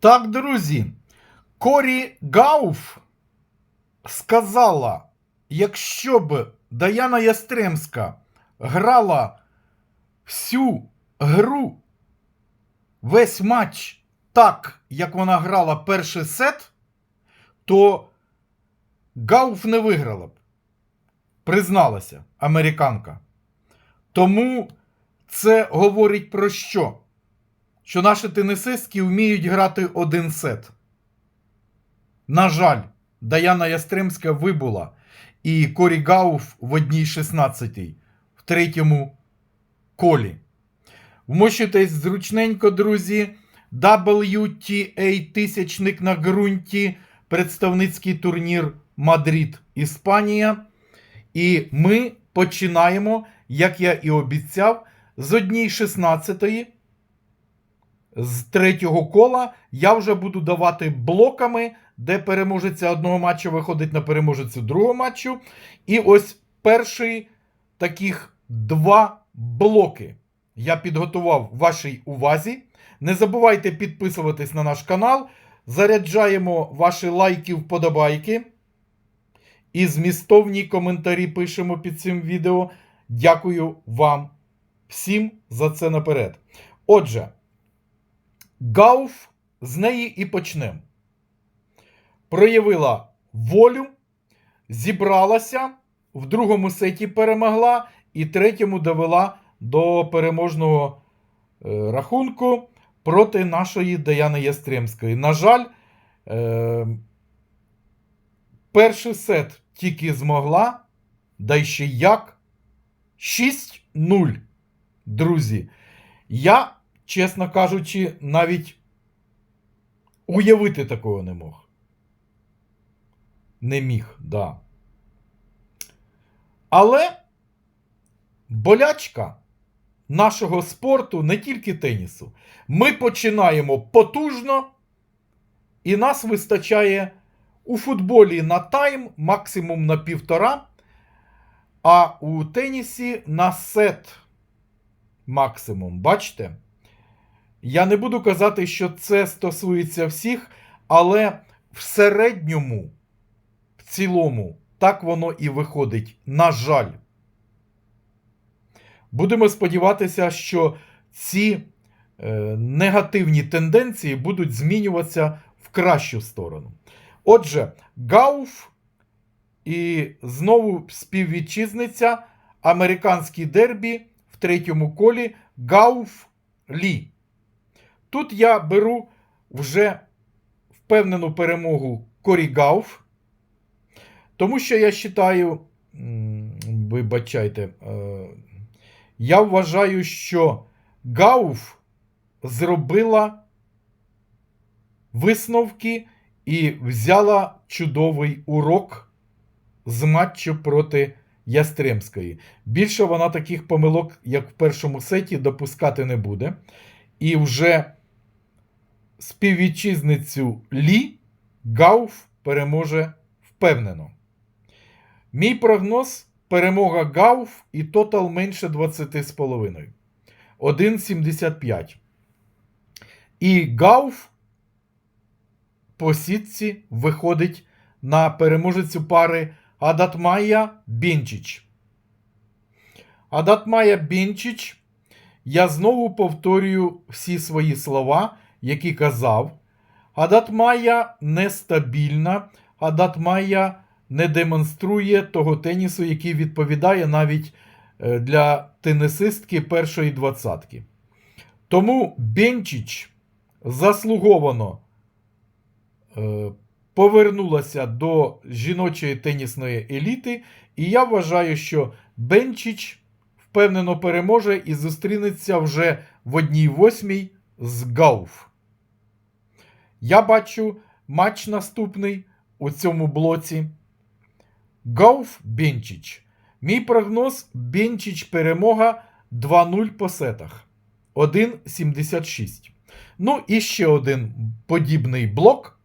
Так, друзі, Корі Гауф сказала, якщо б Даяна Ястремська грала всю гру, весь матч так, як вона грала перший сет, то Гауф не виграла б. Призналася американка. Тому це говорить про що? Що наші тенісистки вміють грати один сет. На жаль, Даяна Ястремська вибула і Корі Гауф в одній 16 в третьому колі. Вмощуйтесь зручненько, друзі. WTA тисячник на ґрунті, представницький турнір Мадрид, Іспанія. І ми починаємо, як я і обіцяв, з одній 16 з третього кола я вже буду давати блоками, де переможеця одного матчу виходить на переможецю другого матчу. І ось перші таких два блоки я підготував вашій увазі. Не забувайте підписуватись на наш канал. Заряджаємо ваші лайки, вподобайки. І змістовні коментарі пишемо під цим відео. Дякую вам всім за це наперед. Отже, Гауф з неї і почнемо. Проявила волю, зібралася, в другому сеті перемогла і третьому довела до переможного е, рахунку проти нашої Даяни Ястремської. На жаль, е, перший сет тільки змогла, да ще як. 6-0. Друзі. Я, чесно кажучи, навіть уявити такого не мог. Не міг, да. Але болячка нашого спорту, не тільки тенісу. Ми починаємо потужно, і нас вистачає у футболі на тайм, максимум на півтора, а у тенісі на сет максимум. Бачите? Я не буду казати, що це стосується всіх, але в середньому, в цілому, так воно і виходить. На жаль. Будемо сподіватися, що ці е, негативні тенденції будуть змінюватися в кращу сторону. Отже, Гауф і знову співвітчизниця американський дербі в третьому колі Гауф Лі. Тут я беру вже впевнену перемогу Корі Гауф, тому що я вважаю, вибачайте, е, я вважаю, що Гауф зробила висновки і взяла чудовий урок з матчу проти Ястремської. Більше вона таких помилок, як в першому сеті, допускати не буде. І вже співвітчизницю Лі Гауф переможе впевнено. Мій прогноз перемога Гауф і тотал менше 20,5. 1,75. І Гауф по сітці виходить на переможецю пари Адатмая Бінчич. Адатмая Бінчич. Я знову повторюю всі свої слова, які казав. Адатмая нестабільна. Адатмая не демонструє того тенісу, який відповідає навіть е, для тенісистки першої двадцятки. Тому Бенчич заслуговано е, повернулася до жіночої тенісної еліти, і я вважаю, що Бенчич впевнено переможе і зустрінеться вже в одній восьмій з Гауф. Я бачу матч наступний у цьому блоці. Гауф Бенчич. Мій прогноз Бенчич перемога 2-0 по сетах. 1,76. Ну і ще один подібний блок.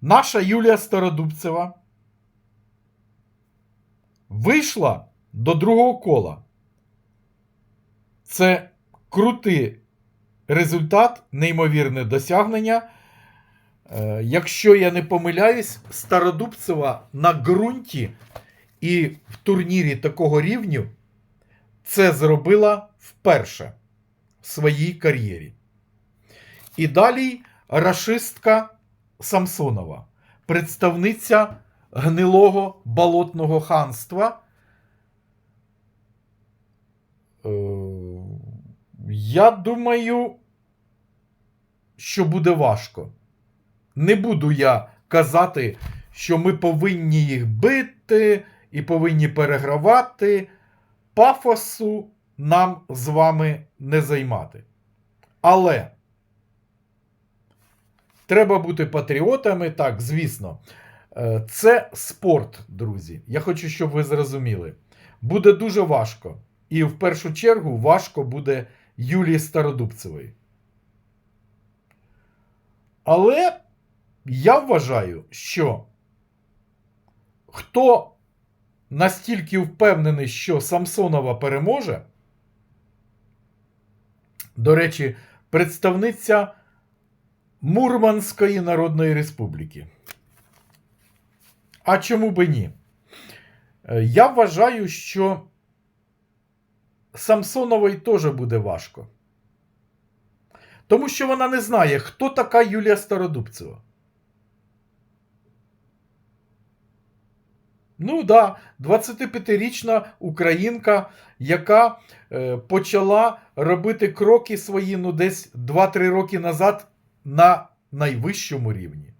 Наша Юлія Стародубцева вийшла до другого кола. Це крутий результат, неймовірне досягнення. Е, Якщо я не помиляюсь, Стародубцева на ґрунті і в турнірі такого рівню це зробила вперше в своїй кар'єрі. І далі рашистка Самсонова, представниця гнилого болотного ханства. Е, Я думаю, що буде важко. Не буду я казати, що ми повинні їх бити і повинні перегравати. Пафосу нам з вами не займати. Але треба бути патріотами, так, звісно. Е, Це спорт, друзі. Я хочу, щоб ви зрозуміли. Буде дуже важко. І в першу чергу важко буде Юлії Стародубцевої. Але я вважаю, що хто настільки впевнений, що Самсонова переможе, до речі, представниця Мурманської Народної Республіки. А чому би ні? Е, Я вважаю, що Самсоновій теж буде важко. Тому що вона не знає, хто така Юлія Стародубцева. Ну да, 25-річна українка, яка е, почала робити кроки свої ну, десь 2-3 роки назад на найвищому рівні.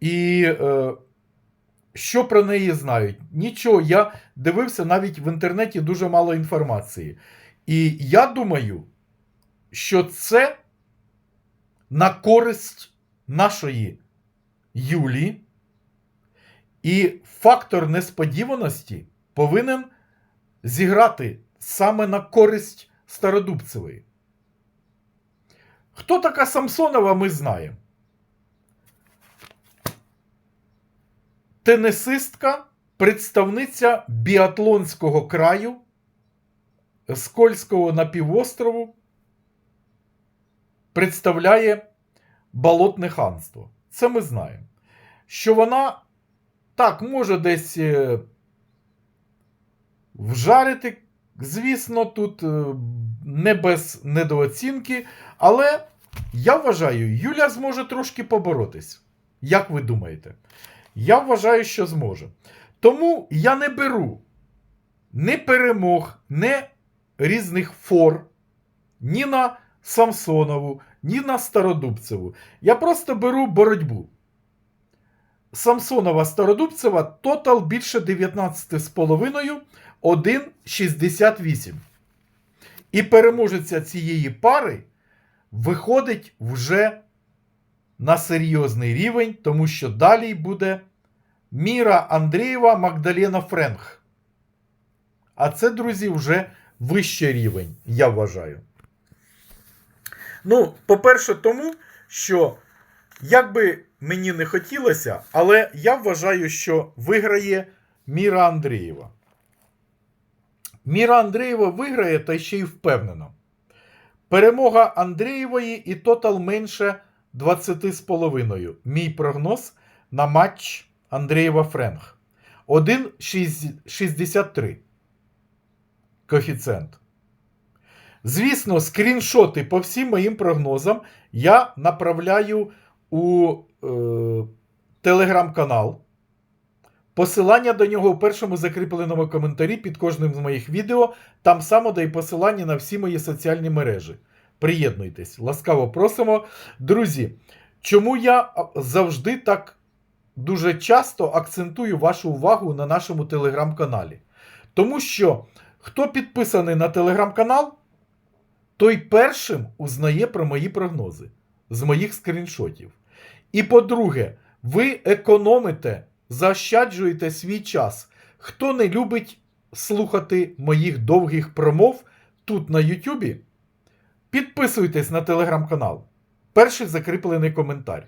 І е, що про неї знають? Нічого, я дивився навіть в інтернеті дуже мало інформації. І я думаю, що це на користь нашої Юлії. І фактор несподіваності повинен зіграти саме на користь Стародубцевої. Хто така Самсонова, ми знаємо. Тенесистка, представниця біатлонського краю, Скольського напівострову, представляє болотне ханство. Це ми знаємо. Що вона так, може десь е, вжарити, звісно, тут е, не без недооцінки, але я вважаю, Юля зможе трошки поборотись. Як ви думаєте? Я вважаю, що зможе. Тому я не беру ні перемог, ні різних фор, ні на Самсонову, ні на Стародубцеву. Я просто беру боротьбу. Самсонова Стародубцева тотал більше 19,5, 1,68. І переможеця цієї пари виходить вже на серйозний рівень, тому що далі буде Міра Андрієва Магдалена Френх. А це, друзі, вже вищий рівень, я вважаю. Ну, по-перше, тому, що як би мені не хотілося, але я вважаю, що виграє Міра Андрієва. Міра Андрієва виграє та ще й впевнено. Перемога Андрієвої і тотал менше 20,5. Мій прогноз на матч Андрієва Френг. 1,63 коефіцієнт. Звісно, скріншоти по всім моїм прогнозам я направляю у е, телеграм-канал. Посилання до нього у першому закріпленому коментарі під кожним з моїх відео. Там само дає посилання на всі мої соціальні мережі. Приєднуйтесь, ласкаво просимо. Друзі, чому я завжди так дуже часто акцентую вашу увагу на нашому телеграм-каналі? Тому що хто підписаний на телеграм-канал, той першим узнає про мої прогнози з моїх скріншотів. І по-друге, ви економите, заощаджуєте свій час. Хто не любить слухати моїх довгих промов тут на Ютубі, підписуйтесь на телеграм-канал. Перший закріплений коментар.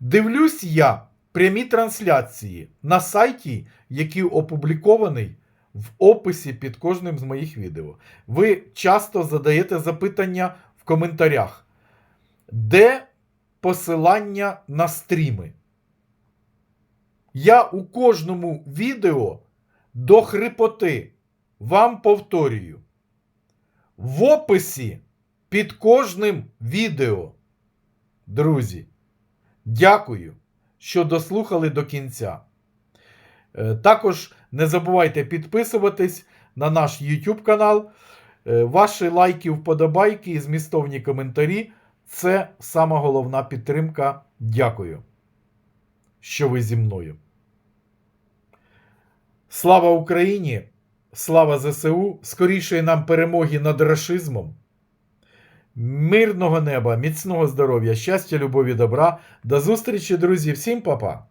Дивлюсь я прямі трансляції на сайті, який опублікований в описі під кожним з моїх відео. Ви часто задаєте запитання в коментарях, де посилання на стріми. Я у кожному відео до хрипоти вам повторюю. В описі під кожним відео. Друзі, дякую, що дослухали до кінця. Е, Також не забувайте підписуватись на наш YouTube канал. Е, Ваші лайки, вподобайки і змістовні коментарі це сама головна підтримка. Дякую, що ви зі мною. Слава Україні! Слава ЗСУ! Скорішої нам перемоги над рашизмом. Мирного неба, міцного здоров'я, щастя, любові, добра. До зустрічі, друзі. Всім па-па!